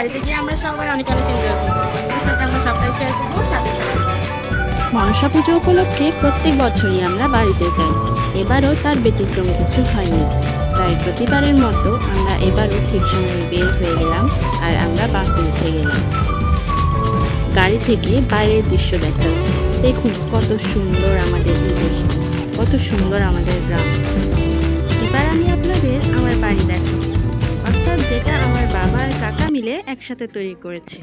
বাড়িতে গিয়ে আমরা সবাই অনেক অনেক এনজয় করব। সাথে আমরা সবটাই শেয়ার করব, সাথে মনসা পুজো উপলক্ষে প্রত্যেক বছরই আমরা বাড়িতে যাই। এবারও তার ব্যতিক্রম কিছু হয়নি। তাই প্রতিবারের মতো আমরা এবারও ঠিক সময় বের হয়ে গেলাম আর আমরা বাসে উঠে গেলাম। গাড়ি থেকে বাইরের দৃশ্য দেখা দেখুন কত সুন্দর আমাদের দেশ কত সুন্দর আমাদের গ্রাম। মিলে একসাথে তৈরি করেছে।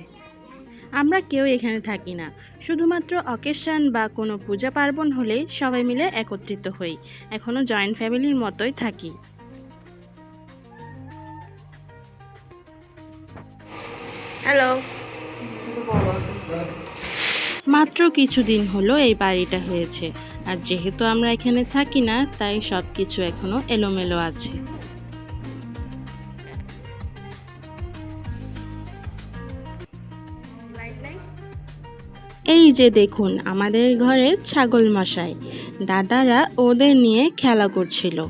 আমরা কেউ এখানে থাকি না। শুধুমাত্র অকেশন বা কোনো পূজা পার্বণ হলে সবাই মিলে একত্রিত হই। এখনও জয়েন্ট ফ্যামিলির মতোই থাকি। হ্যালো। মাত্র কিছুদিন হলো এই বাড়িটা হয়েছে। আর যেহেতু আমরা এখানে থাকি না তাই সব কিছু এখনও এলোমেলো আছে। এই যে দেখুন আমাদের ঘরের ছাগল মশাই। দাদারা ওদের নিয়ে খেলা করছিল।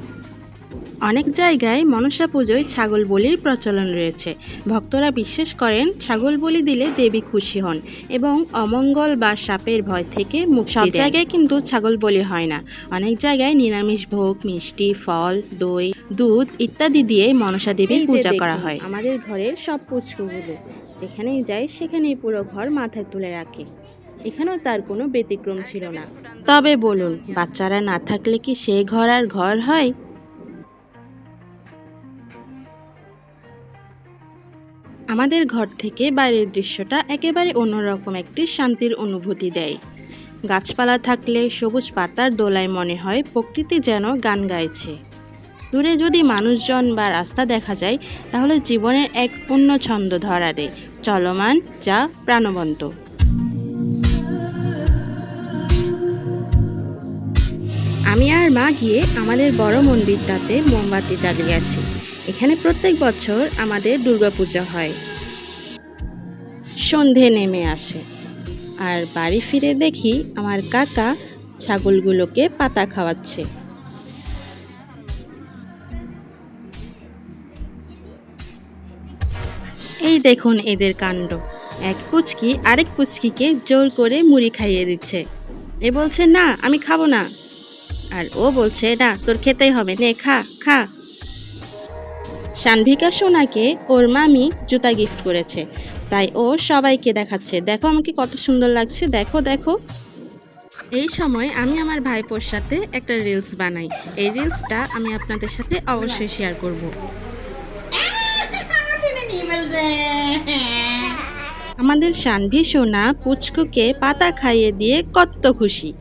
অনেক জায়গায় মনসা পুজোয় ছাগল বলির প্রচলন রয়েছে। ভক্তরা বিশ্বাস করেন ছাগল বলি দিলে দেবী খুশি হন এবং অমঙ্গল বা সাপের ভয় থেকে মুক্তি সব জায়গায় কিন্তু ছাগল বলি হয় না। অনেক জায়গায় নিরামিষ ভোগ মিষ্টি ফল দই দুধ ইত্যাদি দিয়ে মনসা দেবীর পূজা করা হয়। আমাদের ঘরের সব পুচকুগুলো যেখানেই যায় সেখানেই পুরো ঘর মাথায় তুলে রাখে। এখানেও তার কোনো ব্যতিক্রম ছিল না। তবে বলুন বাচ্চারা না থাকলে কি সে ঘর আর ঘর হয়? আমাদের ঘর থেকে বাইরের দৃশ্যটা একেবারে অন্যরকম একটি শান্তির অনুভূতি দেয়। গাছপালা থাকলে সবুজ পাতার দোলায় মনে হয় প্রকৃতি যেন গান গাইছে। দূরে যদি মানুষজন বা রাস্তা দেখা যায় তাহলে জীবনের এক পূর্ণ ছন্দ ধরা দেয়। চলমান যা প্রাণবন্ত। মা গিয়ে আমাদের বড় মন্দিরটাতে মোমবাতি জ্বালিয়ে আসি। এখানে প্রত্যেক বছর আমাদের দুর্গাপূজা হয়। সন্ধে নেমে আসে। আর বাড়ি ফিরে দেখি আমার কাকা ছাগলগুলোকে পাতা খাওয়াচ্ছে। এই দেখুন এদের কাণ্ড। এক পুচকি আরেক পুচকিকে জোর করে মুড়ি খাইয়ে দিচ্ছে। এ বলছে, না, আমি খাব না। আর ও বলছে, না, তোর খেতেই হবে। নে, খা খা। সানভিকা সোনাকে ওর মামি জুতা গিফট করেছে। তাই ও সবাইকে দেখাচ্ছে। দেখো আমাকে কত সুন্দর লাগছে। দেখো দেখো। এই সময় আমি আমার ভাইপোর সাথে একটা রিলস বানাই। এই রিলসটা আমি আপনাদের সাথে অবশ্যই শেয়ার করব। আমাদের সানভি সোনা পুচকুকে পাতা খাইয়ে দিয়ে কত খুশি।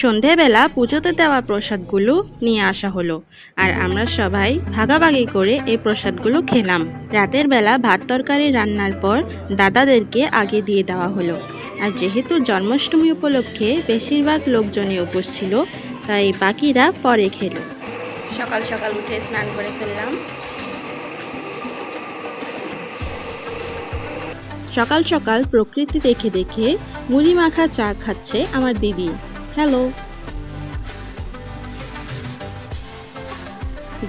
সন্ধেবেলা পুজোতে দেওয়া প্রসাদগুলো নিয়ে আসা হলো, আর আমরা সবাই ভাগাভাগি করে এই প্রসাদগুলো খেলাম। রাতের বেলা ভাত তরকারি রান্নার পর দাদাদেরকে আগে দিয়ে দেওয়া হলো। আর যেহেতু জন্মাষ্টমী উপলক্ষে বেশিরভাগ লোকজনই উপোস ছিল তাই বাকিরা পরে খেলো। সকাল সকাল উঠে স্নান করে ফেললাম। সকাল সকাল প্রকৃতি দেখে দেখে মুড়ি মাখা চা খাচ্ছে আমার দিদি। হ্যালো।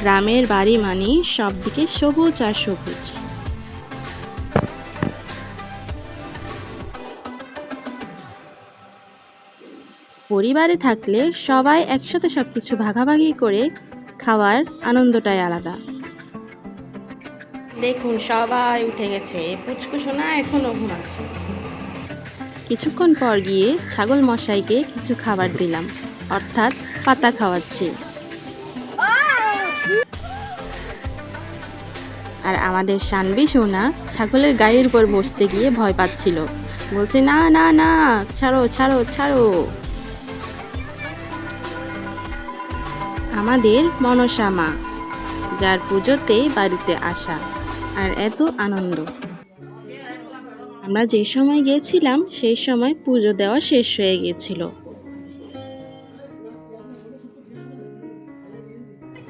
গ্রামের বাড়ি মানে সব দিকে সবুজ আর সবুজ। পরিবারে থাকলে সবাই একসাথে সবকিছু ভাগাভাগি করে খাওয়ার আনন্দটাই আলাদা। দেখুন, সবাই উঠে গেছে, পুচকু সোনা এখনও ঘুমাচ্ছে। কিছুক্ষণ পর গিয়ে ছাগল মশাইকে কিছু খাবার দিলাম, অর্থাৎ পাতা খাওয়াচ্ছি। আর আমাদের সানবি সোনা ছাগলের গায়ের উপর বসতে গিয়ে ভয় পাচ্ছিল। বলছে, না না না, ছাড়ো ছাড়ো ছাড়ো। আমাদের মনসা মা যার পুজোতে বাড়িতে আসা, আর এত আনন্দ। আমরা যে সময় গিয়েছিলাম সেই সময় পুজো দেওয়া শেষ হয়ে গিয়েছিল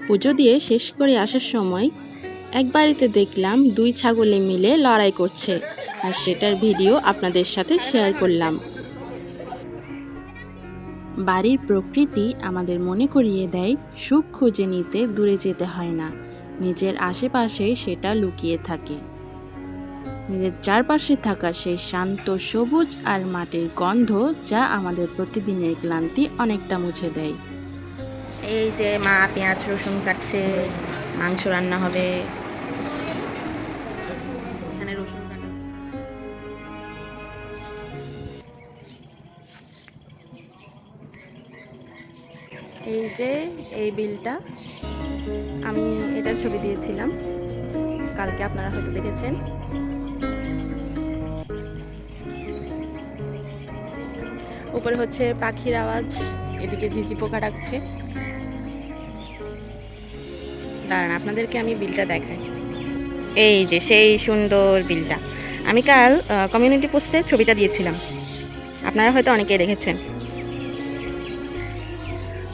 পুজো দিয়ে শেষ করে আসার সময় এক বাড়িতে দেখলাম দুই ছাগলে মিলে লড়াই করছে। আর সেটার ভিডিও আপনাদের সাথে শেয়ার করলাম। বাড়ির প্রকৃতি আমাদের মনে করিয়ে দেয়, সুখ খুঁজে নিতে দূরে যেতে হয় না। নিজের আশেপাশে সেটা লুকিয়ে থাকে। নিজের চারপাশে থাকা সেই শান্ত সবুজ আর মাটির গন্ধ যা আমাদের প্রতিদিনের ক্লান্তি অনেকটা মুছে দেয়। এই যে মা পেঁয়াজ, রসুন কাটছে, মাংস রান্না হবে। এই যে এই বিলটা, আমি এটার ছবি দিয়েছিলাম। কালকে আপনারা হয়তো দেখেছেন। উপরে হচ্ছে পাখির আওয়াজ, এদিকে ঝিঝি পোকা ডাকছে। দাঁড়ান, আপনাদেরকে আমি বিলটা দেখাই। এই যে সেই সুন্দর বিলটা। আমি কাল কমিউনিটি পোস্টে ছবিটা দিয়েছিলাম। আপনারা হয়তো অনেকেই দেখেছেন।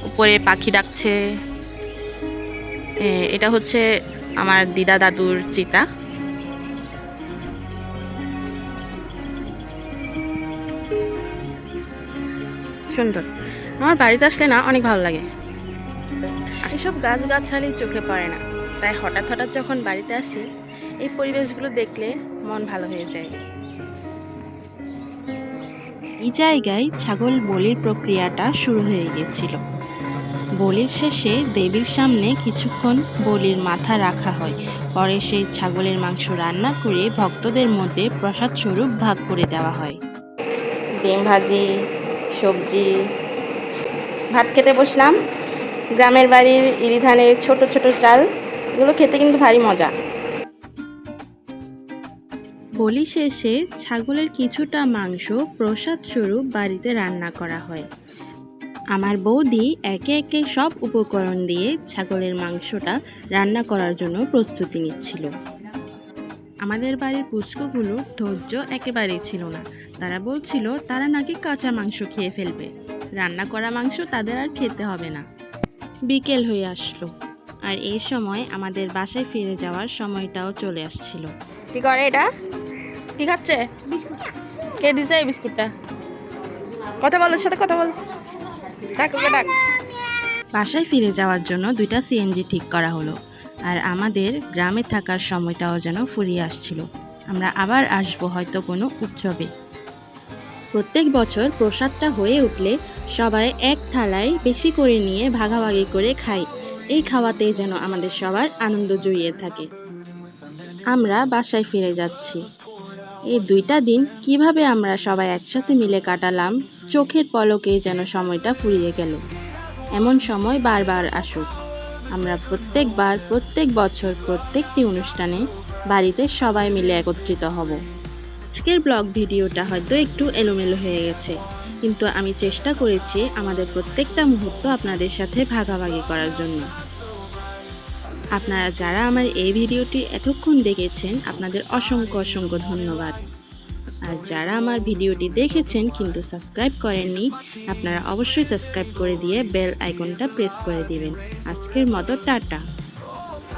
উপরে পাখি ডাকছে। এটা হচ্ছে আমার দিদা দাদুর চিতা। সুন্দর। আমার বাড়িতে আসলে না অনেক ভালো লাগে। এসব গাছগাছালি চোখে পড়ে না। তাই হঠাৎ হঠাৎ যখন বাড়িতে আসি এই পরিবেশগুলো দেখলে মন ভালো হয়ে যায়। এই জায়গায় ছাগল বলির প্রক্রিয়াটা শুরু হয়ে গিয়েছিল বলির শেষে দেবীর সামনে কিছুক্ষণ বলির মাথা রাখা হয়। পরে সেই ছাগলের মাংস রান্না করে ভক্তদের মধ্যে প্রসাদ স্বরূপ ভাগ করে দেওয়া হয়। ডিম ভাজি সবজি, ভাত খেতে বসলাম। গ্রামের বাড়ির ইরি ধানের ছোট ছোট চাল, এগুলো খেতে কিন্তু ভারী মজা। বলি শেষে ছাগলের কিছুটা মাংস প্রসাদ স্বরূপ বাড়িতে রান্না করা হয়। আমার বৌদি একে একে সব উপকরণ দিয়ে ছাগলের মাংসটা রান্না করার জন্য প্রস্তুতি নিচ্ছিল। আমাদের বাড়ির পুষ্কগুলো ধৈর্য একেবারেই ছিল না। তারা বলছিল তারা নাকি কাঁচা মাংস খেয়ে ফেলবে। রান্না করা মাংস তাদের আর খেতে হবে না। বিকেল হয়ে আসলো। আর এই সময় আমাদের বাসায় ফিরে যাওয়ার সময়টাও চলে আসছিল। কি করে এটা? কি খাচ্ছে? কে দিছে এই বিস্কুটটা? কথা বল ওর সাথে কথা বল। ডাক ওকে ডাক। বাসায় ফিরে যাওয়ার জন্য দুইটা সিএনজি ঠিক করা হলো। আর আমাদের গ্রামে থাকার সময়টাও যেন ফুরিয়ে আসছিল। আমরা আবার আসব হয়তো কোনো উৎসবে। প্রত্যেক বছর প্রসাদটা হয়ে উঠলে সবাই এক থালায় বেশি করে নিয়ে ভাগাভাগি করে খাই এই খাওয়াতেই যেন আমাদের সবার আনন্দ জড়িয়ে থাকে। আমরা বাসায় ফিরে যাচ্ছি। এই দুইটা দিন কীভাবে আমরা সবাই একসাথে মিলে কাটালাম, চোখের পলকে যেন সময়টা ফুরিয়ে গেল। এমন সময় বারবার আসুক। আমরা প্রত্যেকবার, প্রত্যেক বছর, প্রত্যেকটি অনুষ্ঠানে বাড়িতে সবাই মিলে একত্রিত হব। আজকের ব্লগ ভিডিওটা হয়তো একটু এলোমেলো হয়ে গেছে, কিন্তু আমি চেষ্টা করেছি আমাদের প্রত্যেকটা মুহূর্ত আপনাদের সাথে ভাগাভাগি করার জন্য। আপনারা যারা আমার এই ভিডিওটি এতক্ষণ দেখেছেন, আপনাদের অসংখ্য অসংখ্য ধন্যবাদ। আর যারা আমার ভিডিওটি দেখেছেন, কিন্তু সাবস্ক্রাইব করেননি, আপনারা অবশ্যই সাবস্ক্রাইব করে দিয়ে বেল আইকনটা প্রেস করে দিবেন। আজকের মতো টাটা।